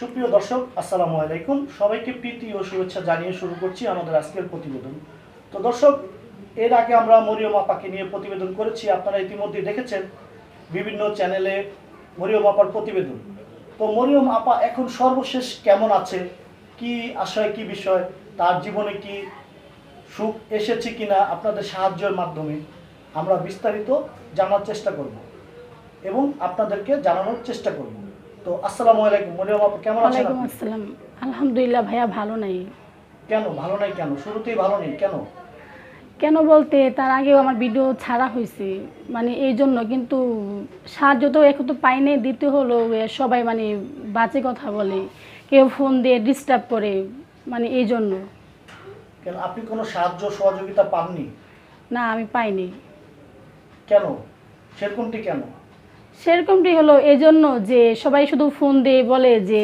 সুপ্রিয় দর্শক, আসসালামু আলাইকুম। সবাইকে প্রীতি ও শুভেচ্ছা জানিয়ে শুরু করছি আমাদের আজকের প্রতিবেদন। তো দর্শক, এর আগে আমরা মরিয়ম আপাকে নিয়ে প্রতিবেদন করেছি। আপনারা ইতিমধ্যে দেখেছেন বিভিন্ন চ্যানেলে মরিয়ম আপার প্রতিবেদন। তো মরিয়ম আপা এখন সর্বশেষ কেমন আছে? কি আশয়, কি বিষয়? তার জীবনে কি সুখ এসেছে কিনা আপনাদের সাহায্যের মাধ্যমে আমরা বিস্তারিত জানার চেষ্টা করব এবং আপনাদেরকে জানানোর চেষ্টা করব। তো আসসালামু আলাইকুম। মরিয়ম আপা কেমন আছেন ওয়ালাইকুম? আসসালাম। আলহামদুলিল্লাহ ভাইয়া ভালো নাই। কেন? ভালো নাই কেন? শুরুতেই ভালো নেই কেন? কেন বলতে তার আগেও আমার ভিডিও ছাড়া হয়েছে। মানে এই জন্য কিন্তু সাহায্য তো এখন তো পাই নাই দিতে হলো সবাই মানে বাজে কথা বলে কেউ ফোন দিয়ে ডিস্টার্ব করে মানে এই জন্য। কেন? আপনি কোনো সাহায্য সহযোগিতা পাননি? না আমি পাইনি। কেন? সেরকমটি কেন? সেরকমটি হলো এই জন্য যে সবাই শুধু ফোন দিয়ে বলে যে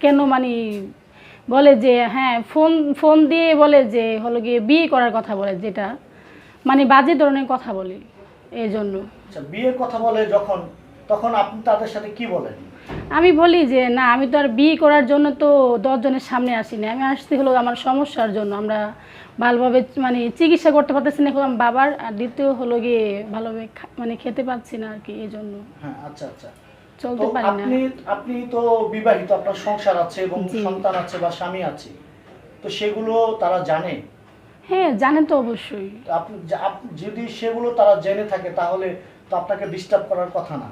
কেন মানে বলে যে হ্যাঁ ফোন ফোন দিয়ে বলে যে হলো গিয়ে বিয়ে করার কথা বলে যেটা মানে বাজে ধরনের কথা বলে এই জন্য আচ্ছা বিয়ের কথা বলে যখন, তখন আপনি তাদের সাথে কি বলেন? আমি বলি যে না আমি তো আর বিয়ে করার জন্য তো দশজনের সামনে আসিনি। আমি আসছি হলো আমার সমস্যার জন্য। আমরা ভালোভাবে মানে চিকিৎসা করতে পারতেছি না। এখন বাবার আর দ্বিতীয় হলো গিয়ে ভালোভাবে মানে খেতে পাচ্ছি না আর কি এই জন্য হ্যাঁ আচ্ছা আচ্ছা। চলতে পারি না। আপনি আপনি তো বিবাহিত আপনার সংসার আছে এবং সন্তান আছে বা স্বামী আছে। তো সেগুলো তারা জানে? হ্যাঁ জানে তো অবশ্যই। আপনি যদি সেগুলো তারা জেনে থাকে তাহলে তো আপনাকে ডিস্টার্ব করার কথা না।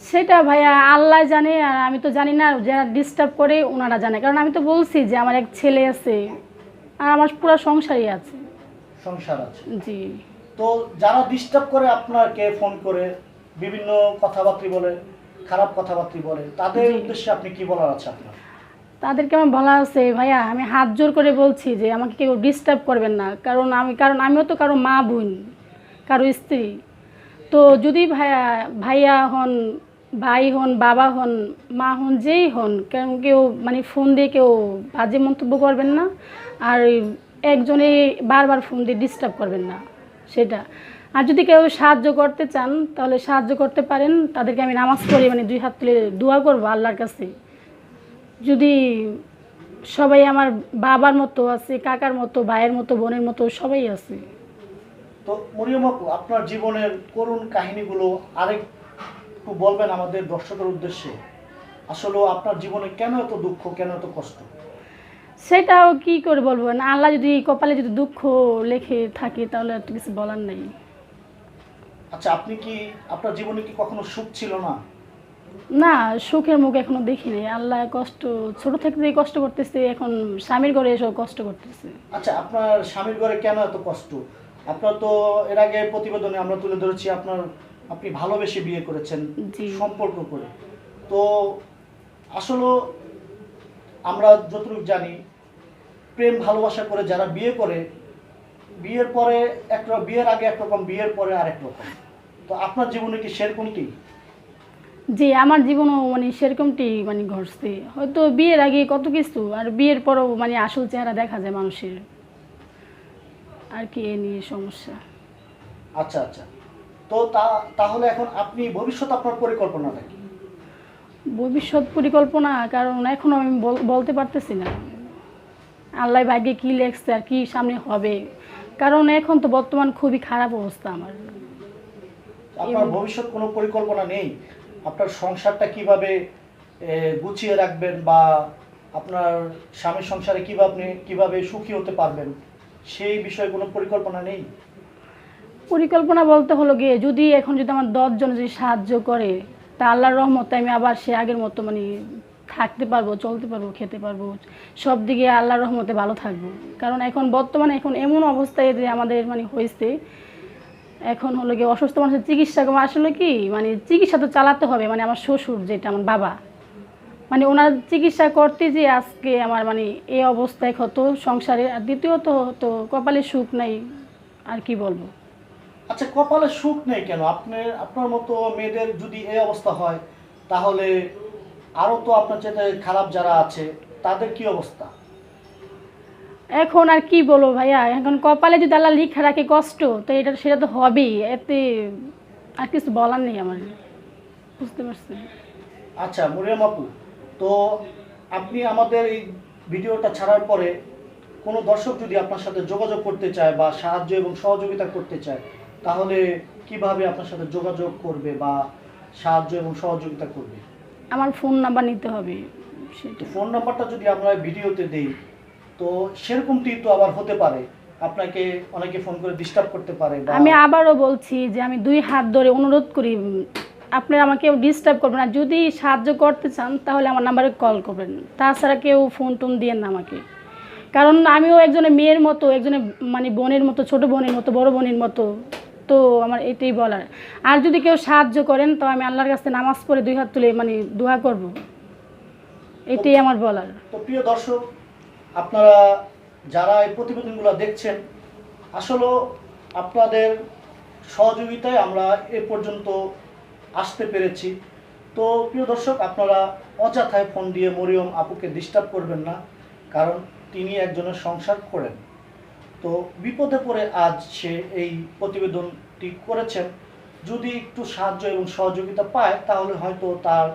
সেটা ভাইয়া আল্লাহ জানে আর আমি তো জানি না যারা ডিস্টার্ব করে ওনারা জানে। কারণ আমি তো বলছি যে আমার এক ছেলে আছে আর আমার পুরো সংসারই আছে। সংসার আছে। জি। তো যারা ডিস্টার্ব করে আপনাকে ফোন করে বিভিন্ন কথাবার্তা বলে খারাপ কথাবার্তা বলে তাদের। উদ্দেশ্যে আপনি কি বলার আছে আপনার? তাদেরকে আমার বলা আছে ভাইয়া আমি হাত জোর করে বলছি যে আমাকে কেউ ডিস্টার্ব করবেন না। কারণ আমি কারণ আমিও তো কারও মা বোন কারও স্ত্রী। তো যদি ভাইয়া ভাইয়া হন ভাই হন, বাবা হন, মা হন, যেই হন কেন কেউ মানে ফোন দিয়ে কেউ বাজে মন্তব্য করবেন না। আর একজনে বারবার ফোন দিয়ে ডিস্টার্ব করবেন না, সেটা। আর যদি কেউ সাহায্য করতে চান, তাহলে সাহায্য করতে পারেন। তাদেরকে আমি নামাজ পড়ি মানে দুই হাত তুলে দোয়া করব আল্লাহর কাছে। যদি সবাই আমার বাবার মতো আছে, কাকার মতো, ভাইয়ের মতো, বোনের মতো, সবাই আছে। তো মরিয়ম আপনার জীবনের করুণ কাহিনীগুলো আরেকটু বলবেন আমাদের দর্শকের উদ্দেশ্যে আসলে আপনার জীবনে কেন এত দুঃখ কেন এত কষ্ট? সেটাও কি করে বলব না আল্লাহ যদি কপালে যদি দুঃখ লেখে থাকে তাহলে আর কিছু বলার নেই। আচ্ছা আপনি কি আপনার জীবনে কি কখনো সুখ ছিল না? না সুখের মুখ এখনও দেখিনি আল্লাহ কষ্ট ছোট থেকে যে কষ্ট করতেছে এখন স্বামীর ঘরে এসব কষ্ট করতেছে। আচ্ছা আপনার স্বামীর ঘরে কেন এত কষ্ট? আপনার তো এর আগে প্রতিবেদনে আমরা তুলে ধরেছি আপনার আপনি ভালোবেসে বিয়ে করেছেন জি। সম্পর্ক করে। তো আসলে আমরা যতটুকু জানি প্রেম ভালোবাসা করে যারা বিয়ে করে বিয়ের পরে এক র- বিয়ের আগে একরকম বিয়ের পরে আরেক রকম। তো আপনার জীবনে কি সেরকমটি যে আমার জীবনও মানে সেরকমটি মানে ঘটছে। হয়তো বিয়ের আগে কত কিছু আর বিয়ের পরও মানে আসল চেহারা দেখা যায় মানুষের। আর কি এ নিয়ে সমস্যা। আচ্ছা আচ্ছা। তো তা তাহলে এখন আপনি ভবিষ্যৎ আপনার পরিকল্পনাটা কি? ভবিষ্যৎ পরিকল্পনা কারণ এখন আমি বল- বলতে পারতেছি না। আল্লাহ ভাগ্যে কী লেখছে আর কী সামনে হবে। কারণ এখন তো বর্তমান খুবই খারাপ অবস্থা আমার। আপনার ভবিষ্যৎ কোনো পরিকল্পনা নেই? আপনার সংসারটা কীভাবে গুছিয়ে রাখবেন বা আপনার স্বামীর সংসারে কীভাবে আপনি কীভাবে সুখী হতে পারবেন? সেই বিষয়ে কোনো পরিকল্পনা নেই? পরিকল্পনা বলতে হলো গিয়ে, যদি এখন যদি আমার দশজন যদি সাহায্য করে, তা আল্লাহর রহমতে আমি আবার সে আগের মতো মানে থাকতে পারব, চলতে পারব, খেতে পারব, সব দিকে আল্লাহর রহমতে ভালো থাকব। কারণ এখন বর্তমানে এখন এমন অবস্থায় যে আমাদের মানে হয়েছে, এখন হলো গিয়ে অসুস্থ মানুষের চিকিৎসা আসলে কি? মানে চিকিৎসা তো চালাতে হবে মানে আমার শ্বশুর যেটা, আমার বাবা। মানে ওনার চিকিৎসা করতে যে আজকে আমার মানে এই অবস্থায় ক্ষত সংসারে, আর দ্বিতীয়ত তো কপালে সুখ নাই, আর কি বলব? আচ্ছা কপালে সুখ নেই কেন? আপনি আপনার মতো মেয়েদের যদি এই অবস্থা হয় তাহলে আরও তো আপনার চেয়ে খারাপ যারা আছে তাদের কি অবস্থা? এখন আর কি বলব ভাইয়া? এখন কপালে যদি আল্লাহ লিখা রাখে কষ্ট তো এটা সেটা তো হবেই। এতে আর কিছু বলার নেই আমার। বুঝতে পারছি আচ্ছা মরিয়াম আপু তো আপনি আমাদের এই ভিডিওটা ছাড়ার পরে কোনো দর্শক যদি আপনার সাথে যোগাযোগ করতে চায় বা সাহায্য এবং সহযোগিতা করতে চায় তাহলে কীভাবে আপনার সাথে যোগাযোগ করবে বা সাহায্য এবং সহযোগিতা করবে? আমার ফোন নাম্বার নিতে হবে সেটা। ফোন নাম্বারটা যদি আমরা ভিডিওতে দেই তো সেরকমটি তো আবার হতে পারে। আপনাকে অনেকে ফোন করে ডিস্টার্ব করতে পারে আমি আবারও বলছি যে আমি দুই হাত ধরে অনুরোধ করি আপনারা আমাকে ডিস্টার্ব করবেন না। যদি সাহায্য করতে চান তাহলে আমার নাম্বারে কল করবেন। তাছাড়া কেউ ফোন টোন দিয়েন না আমাকে। কারণ আমিও একজনের মেয়ের মতো একজনের মানে বোনের মতো ছোট বোনের মতো বড় বোনের মতো তো আমার এটাই বলার। আর যদি কেউ সাহায্য করেন তো আমি আল্লাহর কাছে নামাজ পড়ে দুই হাত তুলে মানে দোয়া করব। এটাই আমার বলার। তো প্রিয় দর্শক আপনারা যারা এই প্রতিবেদনগুলো দেখছেন আসলে আপনাদের সহযোগিতায় আমরা এ পর্যন্ত আসতে পেরেছি। তো প্রিয় দর্শক আপনারা অযথায় ফোন দিয়ে মরিয়ম আপুকে ডিস্টার্ব করবেন না কারণ তিনি একজনের সংসার করেন তো বিপদে পড়ে আজ সে এই প্রতিবেদনটি করেছেন। যদি একটু সাহায্য এবং সহযোগিতা পায় তাহলে হয়তো তার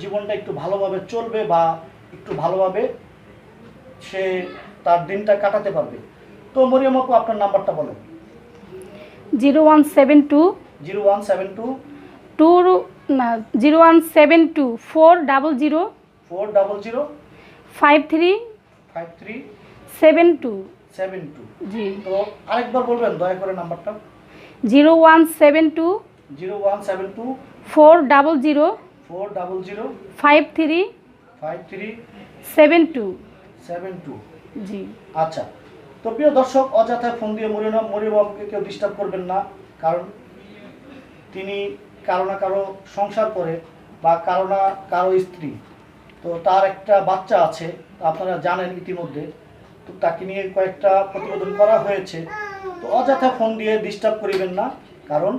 জীবনটা একটু ভালোভাবে চলবে বা একটু ভালোভাবে সে তার দিনটা কাটাতে পারবে। তো মরিয়ম আপু আপনার নাম্বারটা বলেন। Zero one seven two zero one seven two two না zero one seven two four double zero four double zero five three five three seven two seven two জি। তো আরেকবার বলবেন দয়া করে নাম্বারটা। Zero one seven two. Zero one seven two. Four double zero. Four double zero. Five three. Five three. Seven two. Seven two. জি। আচ্ছা তো প্রিয় দর্শক ফোন দিয়ে কেউ ডিস্টার্ব করবেন না কারণ তিনি কারও না কারও সংসার করে বা কারও না কারও স্ত্রী। তো তার একটা বাচ্চা আছে আপনারা জানেন ইতিমধ্যে। তো তাকে নিয়ে কয়েকটা প্রতিবেদন করা হয়েছে। তো অযথা ফোন দিয়ে ডিস্টার্ব করিবেন না, কারণ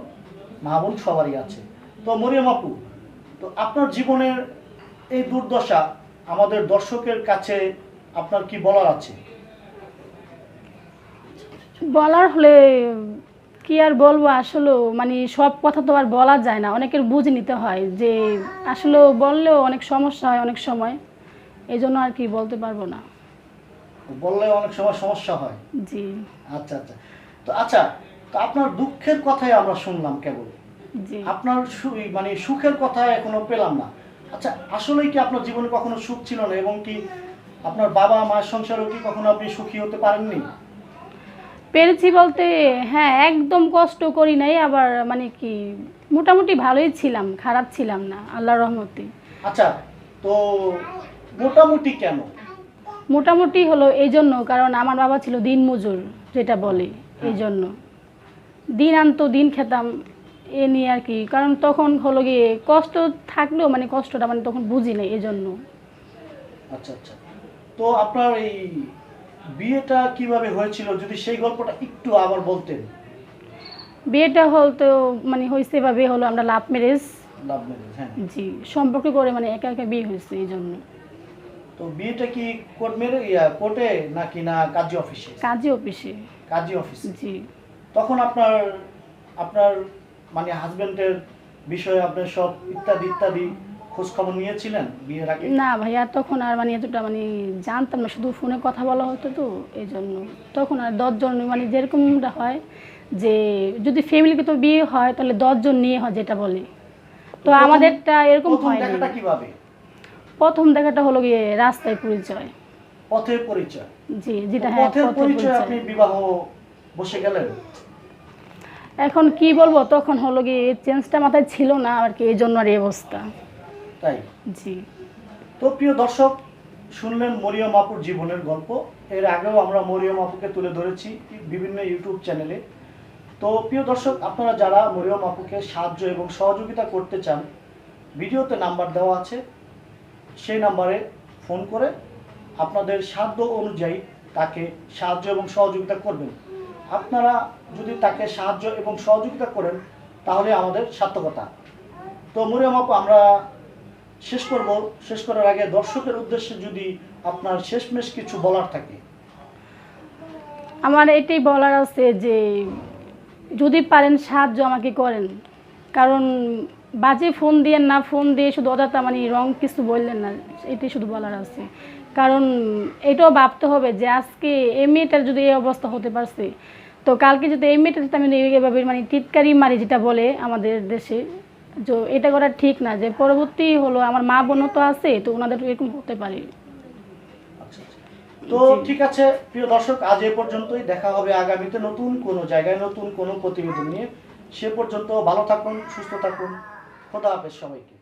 মা বোন সবারই আছে। তো মরিয়ম আপু, তো আপনার জীবনের এই দুর্দশা আমাদের দর্শকের কাছে আপনার কি বলার আছে? বলার হলে কি আর বলব আসলে মানে সব কথা তো আর বলা যায় না। অনেকের বুঝে নিতে হয় যে আসলে বললেও অনেক সমস্যা হয় অনেক সময়। এই আর কি বলতে পারব না। বললে অনেক সময় সমস্যা হয়। জি। আচ্ছা আচ্ছা। তো আচ্ছা তো আপনার দুঃখের কথাই আমরা শুনলাম কেবল। আপনার মানে সুখের কথা এখনও পেলাম না। আচ্ছা আসলেই কি আপনার জীবনে কখনো সুখ ছিল না এবং কি আপনার বাবা মায়ের সংসারেও কি কখনো আপনি সুখী হতে পারেননি? পেরেছি বলতে হ্যাঁ একদম কষ্ট করি নাই আবার মানে কি মোটামুটি ভালোই ছিলাম খারাপ ছিলাম না আল্লাহর রহমতে। আচ্ছা তো মোটামুটি কেন? মোটামুটি হলো এই জন্য কারণ আমার বাবা ছিল দিন মজুর যেটা বলে এই জন্য দিন আনতো দিন খেতাম এ নিয়ে আর কি। কারণ তখন হলো গিয়ে কষ্ট থাকলেও মানে কষ্টটা মানে তখন বুঝি নাই এই জন্য আচ্ছা আচ্ছা। তো আপনার এই বিয়েটা কীভাবে হয়েছিল যদি সেই গল্পটা একটু আবার বলতেন। বিয়েটা হলতো মানে হয়েছে বা বিয়ে হলো আমরা লাভ ম্যারেজ লাভ ম্যারেজ হ্যাঁ। জি সম্পর্ক করে মানে একা একা বিয়ে হয়েছে এই জন্য তো বিয়েটা কি কোর্ট মেরে ইয়া কোর্টে নাকি না কাজী অফিসে? কাজী অফিসে। কাজী অফিসে? জি। তখন আপনার আপনার মানে হাজবেন্ডের বিষয়ে আপনার সব ইত্যাদি ইত্যাদি খোঁজ খবর নিয়েছিলেন বিয়ের আগে? না ভাইয়া তখন আর মানে এতটা মানে জানতাম না শুধু ফোনে কথা বলা হতো তো এই জন্য তখন আর দশজন মানে যেরকমটা হয় যে যদি ফ্যামিলিকে তো বিয়ে হয় তাহলে দশজন নিয়ে হয় যেটা বলে। তো আমাদেরটা এরকম হয় দেখাটা কীভাবে? প্রথম দেখাটা হলো গিয়ে রাস্তায় পরিচয়। পথের পরিচয়। জি যেটা হ্যাঁ পথের পরিচয় আপনি বিবাহ বসে গেলেন? এখন কি বলব তখন হলো গিয়ে চেঞ্জটা মাথায় ছিল না আর কি এই জন্য আর এই অবস্থা। তাই? জি। তো প্রিয় দর্শক শুনলেন মরিয়ম আপুর জীবনের গল্প। এর আগেও আমরা মরিয়ম আপুকে তুলে ধরেছি বিভিন্ন ইউটিউব চ্যানেলে। তো প্রিয় দর্শক আপনারা যারা মরিয়ম আপুকে সাহায্য এবং সহযোগিতা করতে চান ভিডিওতে নাম্বার দেওয়া আছে। সেই নাম্বারে ফোন করে আপনাদের সাধ্য অনুযায়ী তাকে সাহায্য এবং সহযোগিতা করবেন। আপনারা যদি তাকে সাহায্য এবং সহযোগিতা করেন, তাহলে আমাদের সার্থকতা। তো মরিয়ম আপু, আমরা শেষ করব। শেষ করার আগে দর্শকের উদ্দেশ্যে যদি আপনার শেষমেশ কিছু বলার থাকে। আমার এটাই বলার আছে যে, যদি পারেন সাহায্য আমাকে করেন। কারণ বাজে ফোন দিয়ে, না ফোন দিয়ে শুধু অযথা মানে রং কিছু বললেন না, এটাই শুধু বলার আছে। কারণ এটাও ভাবতে হবে যে আজকে এই মেয়েটার যদি এই অবস্থা হতে পারছে, তো কালকে যদি এই মেয়েটার সাথে আমি এইভাবে মানে টিটকারি মারি যেটা বলে আমাদের দেশে, তো এটা করা ঠিক না। যে পরবর্তী হলো আমার মা বোনও তো আছে, তো ওনাদের এরকম হতে পারে। আচ্ছা আচ্ছা। তো ঠিক আছে, প্রিয় দর্শক, আজ এ পর্যন্তই। দেখা হবে আগামীতে নতুন কোনো জায়গায়, নতুন কোনো প্রতিবেদন নিয়ে। সে পর্যন্ত ভালো থাকুন, সুস্থ থাকুন। খোদা হাফেজ সবাইকে।